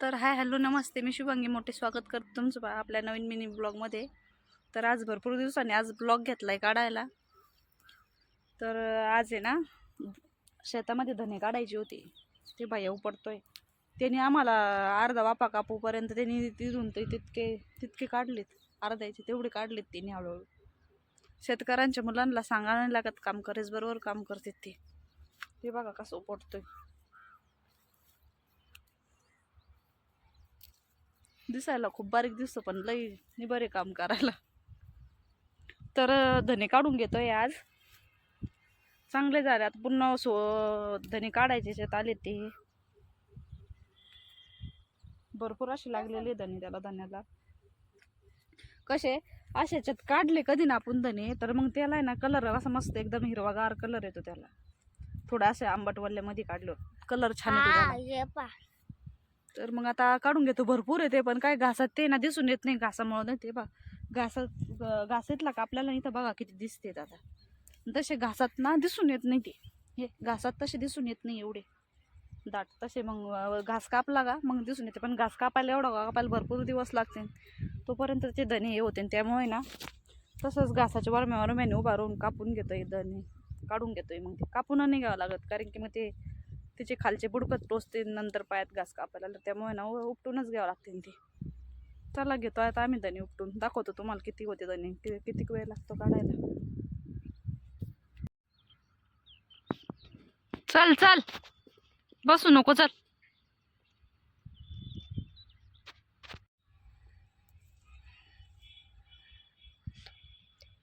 तर hi hello नमस्ते. मी शुभांगी मोठे स्वागत करतो तुमचं बा आपल्या नवीन मिनी ब्लॉगमध्ये. तर आज भरपूर दिवसांनी आज ब्लॉग घेतला आहे काढायला. तर आज आहे ना शेतामध्ये धने काढायची होती. ते बाया उपडतोय त्यांनी आम्हाला अर्धा वापा कापूपर्यंत त्यांनी तिथून ते तितके तितके काढलेत. अर्ध्याचे तेवढे काढलेत त्यांनी हळूहळू. शेतकऱ्यांच्या मुलांना सांगा नाही लागत काम करेच बरोबर काम करतात ते. ते बघा कसं उपटतोय. दिसायला खूप बारीक दिसतो पण लई नि बरे काम करायला. तर धने काढून घेतोय आज. चांगले झाले. आता पुन्हा सो धने काढायचे शेत आले ते. भरपूर असे लागलेले धने त्याला धान्याला. कसे? अशाच्यात काढले कधी ना आपण धने तर मग त्याला आहे ना कलर असा मस्त एकदम हिरवागार कलर येतो त्याला. थोडा असे आंबटवल्ल्यामध्ये काढलो. कलर छान येतो तर मग आता काढून घेतो. भरपूर येते पण काय घासात ते ना दिसून येत नाही घासामुळं नाही ते बघ. घासात घास येतला का आपल्याला इथं बघा किती दिसते आता. तसे घासात ना दिसून येत नाही ते. हे घासात तसे दिसून येत नाही एवढे. दाट तसे मग घास कापला का मग दिसून येते. पण घास कापायला एवढा कापायला भरपूर दिवस लागते तोपर्यंत ते धणे हे होते. त्यामुळे ना तसंच घासाच्या वरम्या वरम्याने उभारून कापून घेतोय धणे काढून घेतोय मग ते. कापून नाही घ्यावं लागत. कारण की मग ते तिचे खालचे बुडकत टोचते नंतर पायात घास कापायला तर त्यामुळे ना उपटूनच घ्यावं लागते ते. चला घेतो आता आम्ही धने उपटून दाखवतो तुम्हाला किती होते धने किती वेळ लागतो काढायला. चल चल. बसू नको चल.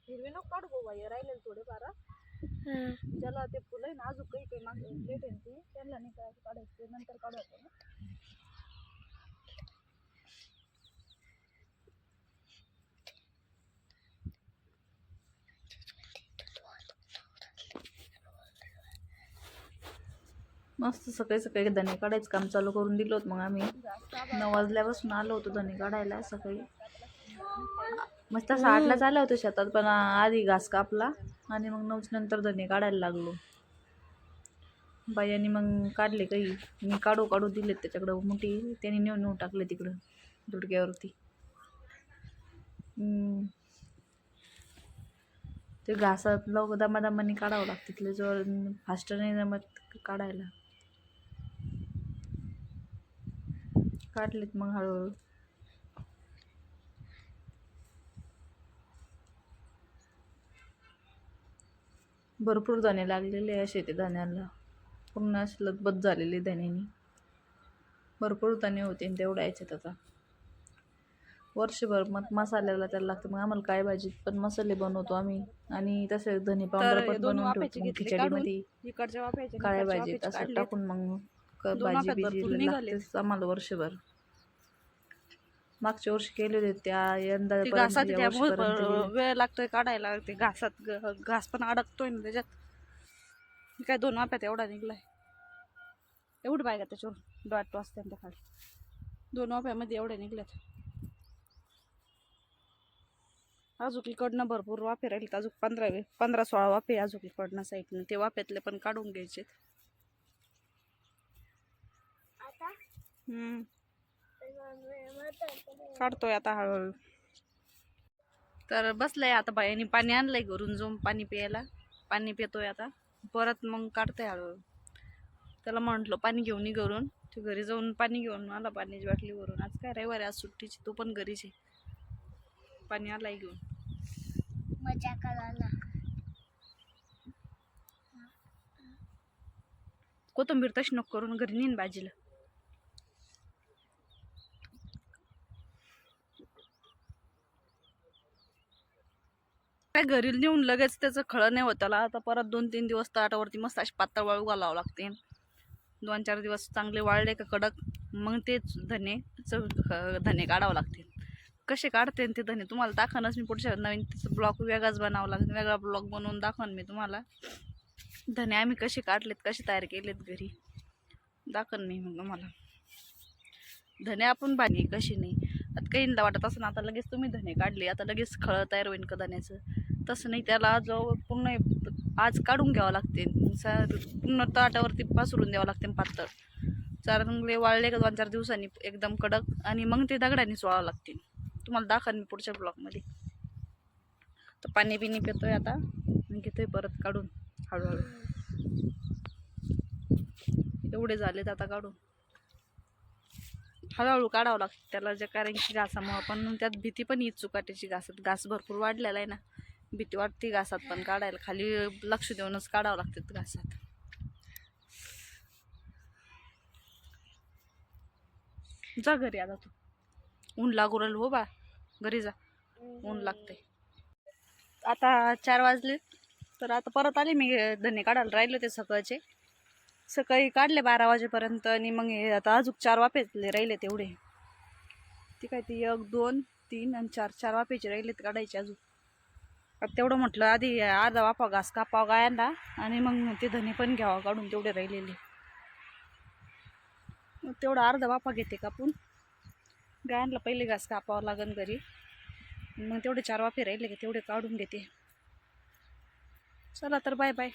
हिरवी नको काढू बाबा हे थोडे बारा ज्याला ते फुलं आहे ना अजून काही काही मागे लेट आहे ना ती त्यांना नाही काय काढायचं ते नंतर काढू आपण हं. मस्त सकाळी सकाळी धने काढायचं काम चालू करून दिलं होतं मग आम्ही. नऊ वाजल्यापासून आलो होतो धने काढायला सकाळी. मस्त तसं आठलाच आलं होतं शेतात पण आधी घास कापला. आणि मग नऊच नंतर धने काढायला लागलो. बायांनी मग काढले काही. मी काढू काढू दिलेत त्याच्याकडं. मोठी त्यांनी नेऊन नेऊन टाकले तिकडं दुडक्यावरती ते घासात लवकर दमादमाने काढावं लागतं. तिथले जवळ फास्ट नाही जमत काढायला. काढलेत मग हळूहळू. भरपूर दाणे लागलेले आहे शेती धान्याला पूर्ण असे लतबत झालेले धान्यानी भरपूर दाणे होते आणि तेवढ्या याच्यात आता. वर्षभर मग मसाल्याला त्याला लागतं. मग आम्हाला काय भाजीत पण मसाले बनवतो आम्ही. आणि तसे धने पावडर पण बनवून ठेवतो खिचडीमध्ये. काळ्या भाजीत असं टाकून मग भाजी बिजी. लागतेच आम्हाला वर्षभर. मागच्या वर्षी केले होते त्या यंदा ते पर्यंत घासात या वर्षीपर्यंत. वेळ लागतोय काढायला ते घासात घास पण अडकतोय ना त्याच्यात. हे काय दोन वाफ्यात एवढा निघलाय. एवढी पाहिजे त्याच्यावर डॉट वाजते त्या खाली. दोन वाफ्यामध्ये एवढे निघल्यात. अजून इकडनं भरपूर वाफे राहिले अजून पंधरा वे- पंधरा सोळा वाफे अजून इकडनं साईडनं ते वाफ्यातले पण काढून घ्यायचे आता? हम्म. काढतोय आता हळूहळू. तर बसलंय आता बायाने पाणी आणलंय घरून जाऊन पाणी प्यायला. पाणी पितोय आता. परत मग काढतोय हळूहळू. त्याला म्हटलं पाणी घेऊन ये घरून. ते घरी जाऊन पाणी घेऊन आला पाण्याची बाटली भरून आज काय रविवारी आज सुट्टीची. तो पण घरीच आहे पाणी आलाय घेऊन. मजा करायला कोथिंबीर तशी नको करून घरी नेईन भाजीला. काय घरी नेऊन लगेच त्याचं खळं नाही होत. त्याला आता परत दोन तीन दिवस ताटावरती मस्त अशी पातळ वाळू घालावं लागते. दोन चार दिवस चांगले वाळले का कडक मग तेच धने च- धने काढावं लागते. कसे काढते ते धने? तुम्हाला दाखवणच मी पुढच्या नवीन त्याचं ब्लॉग वेगळाच बनावं लागेल. वेगळा ब्लॉग बनवून दाखवन मी तुम्हाला. धने आम्ही कसे काढलेत कसे तयार केलेत घरी? दाखवन मी मग तुम्हाला. धने आपण बाणी कशी नाही. आता काहींना वाटत असं आता लगेच तुम्ही धने काढले आता लगेच खळं तयार होईल का धण्याचं तसं नाही त्याला जो पूर्ण आज काढून घ्यावं लागते. पूर्ण ताटावरती पासरून द्यावं लागते पातळ. चांगले वाळले का दोन चार दिवसांनी एकदम कडक आणि मग ते दगडाने सोळावं लागतील तुम्हाला दाखवा मी पुढच्या ब्लॉकमध्ये तर पाणी बिनी पितोय आता. घेतोय परत काढून हळूहळू. एवढे झालेत आता काढून. हळूहळू काढावं लागतं त्याला जे कारण की घासामुळं पण त्यात भीती पण येत चुकाट्याची घासात. घास भरपूर वाढलेला आहे ना. भीती वाटते घासात पण काढायला. खाली लक्ष देऊनच काढावं लागतात घासात. जा घरी आता तू. ऊन लागू राहिलं हो बा घरी जा. ऊन लागते आता चार वाजले. तर आता परत आले मी धने काढायला राहिले ते सकाळचे. सकाळी काढले बारा वाजेपर्यंत आणि मग हे आता अजून चार वापेतले राहिले तेवढे ते काय ते एक दोन तीन आणि चार चार वापेचे राहिलेत काढायचे अजून. आता तेवढं म्हटलं आधी अर्धा वापा घास कापाव गायांना आणि मग ते धने पण घ्यावा काढून तेवढे राहिलेले. मग तेवढं अर्धा वापा घेते कापून. गायांना पहिले घास कापावं लागन घरी. मग तेवढे चार वाफे राहिले का तेवढे काढून घेते. चला तर बाय बाय.